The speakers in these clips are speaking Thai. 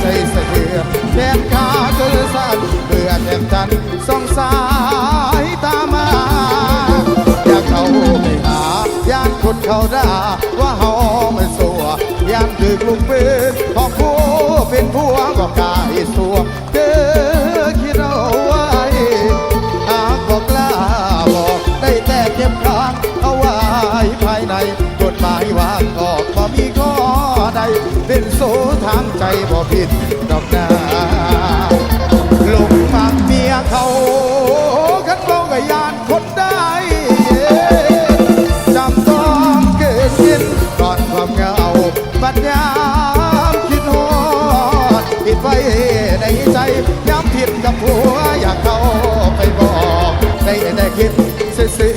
ใจสะเทือนแขนขาคือสั่นเบื่อแทบจันส่องสายตามา อยากเข้าไปหาย่านคนเขาด่าว่าเฮาไม่สัวยามถึกลูกปืนของผู้เป็นผัวก็กายสัวเด้อางใจบ่ผิดดอกนาลงมักเมียเขากันเบากับยานคนได้จำต้องเกิดกินก่อนความเหงาบัดยามคิดฮอดผิดไว้ในใจย้ำผิดกับผัวอยากเข้าไปบอกได้แต่คิดซื่อ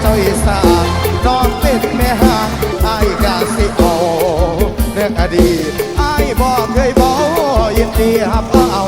เจ้าอีสานนองเป็นแม่ห่างไอ้กาสิเอาเรื่องอดีตไอ้บอกเคยบอกยินดีรับเอา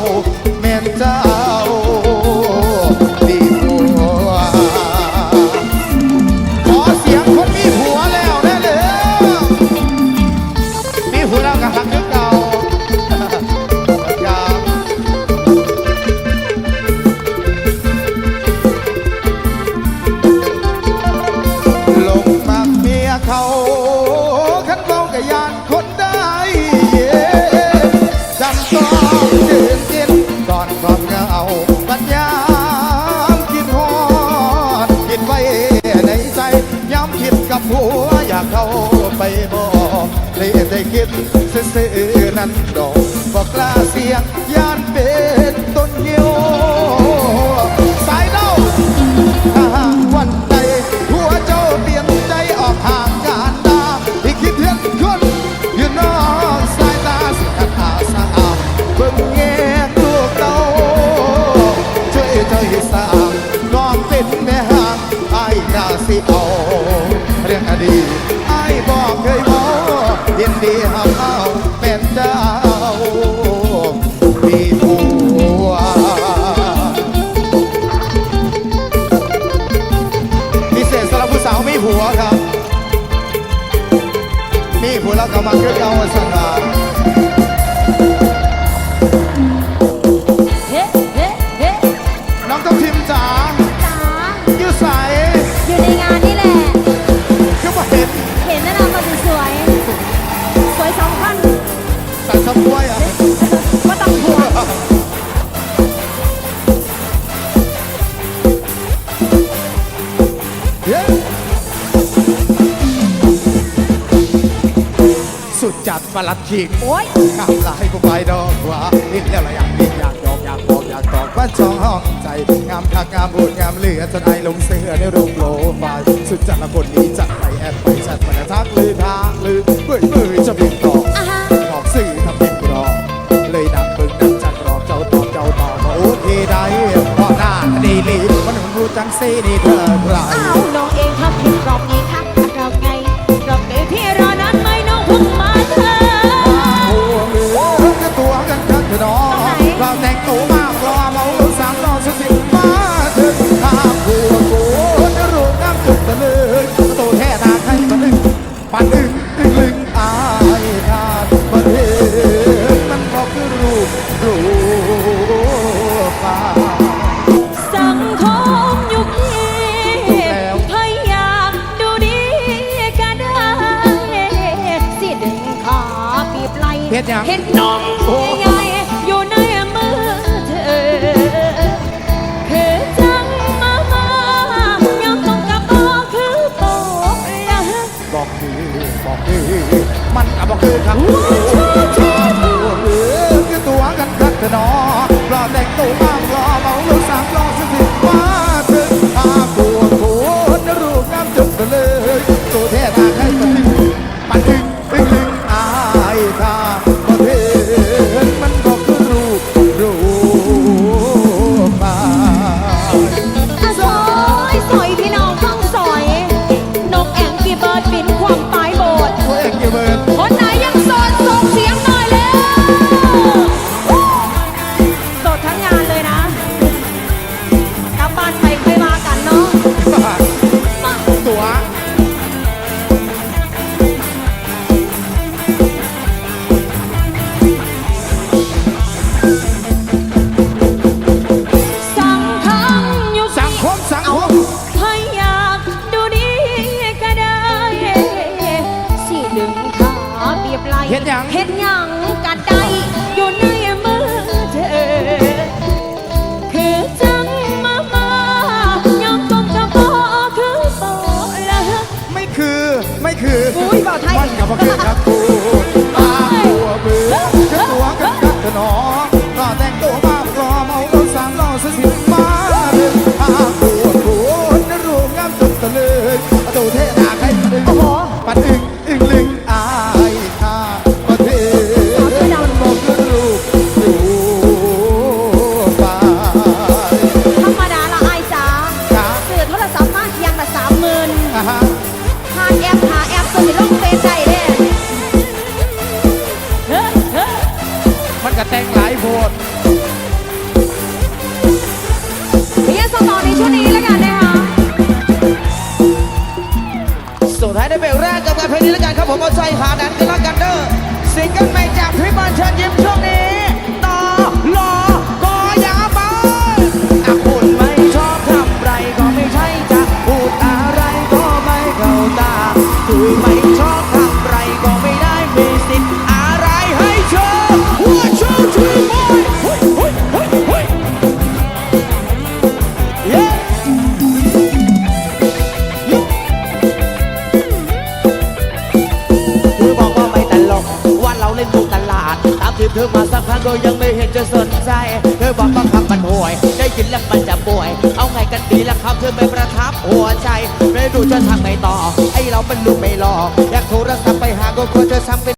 ปัญญามคิดฮอดคิดไว้ในใจย้ำคิดกับหัวอยากเข้าไปบอกเลยได้คิดซื่อๆนั้นดอกบอกลาเสียงยานเป็น จัดประหลัดขิงโอ้ยกำลายกูไปดอกว่าลิ้นแล้วละอยากลิ้นอยากดอกอยากบอกอยากตอกบ้านช่องห้องใจ งามคักงามบูดงามเหลือจนไอลงเสือในโรงโลบายสุดจัดละคนนี้จัดไปแอบไปจัดมาทักลือทางลือเบื่อเบื่อจะเพียงตอกอ่าฮะบอกสื่อทำเป็นรอเลยดังเบิ่งดังจัดรอเจ้าตอบเจ้าตอบว่าโอเคได้เพราะหน้าดีลีมันรู้จังซีนี่เธอใครอ้าวน้องเองทำผิดรอบนี้ค่ะ ก็บอกคือบว้าวชูชูตัวเอือคือตัวกันคักเถอะเนอ กระแตงหลายโวดพี่จะส่ตออในช่วงนี้แล้วกันนะคะสุดท้ายในเบรกแรกกับการเพลงนี้แล้วกันครับผมเอาใจหาดันกันละกันเด้อซิงเกิลใหม่ ล่นถูกตลาด ตามที่เธอมาสักพักโดยยังไม่เห็นจะสนใจ เธอบอกว่าคำมันห่วย ได้ยินแล้วมันจะป่วย เอาไงกันดีล่ะครับเธอไม่ประทับหัวใจ ไม่รู้จะทำไงต่อ ไอเรามันลูกไม่หลอกอยากโทรศัพท์ไป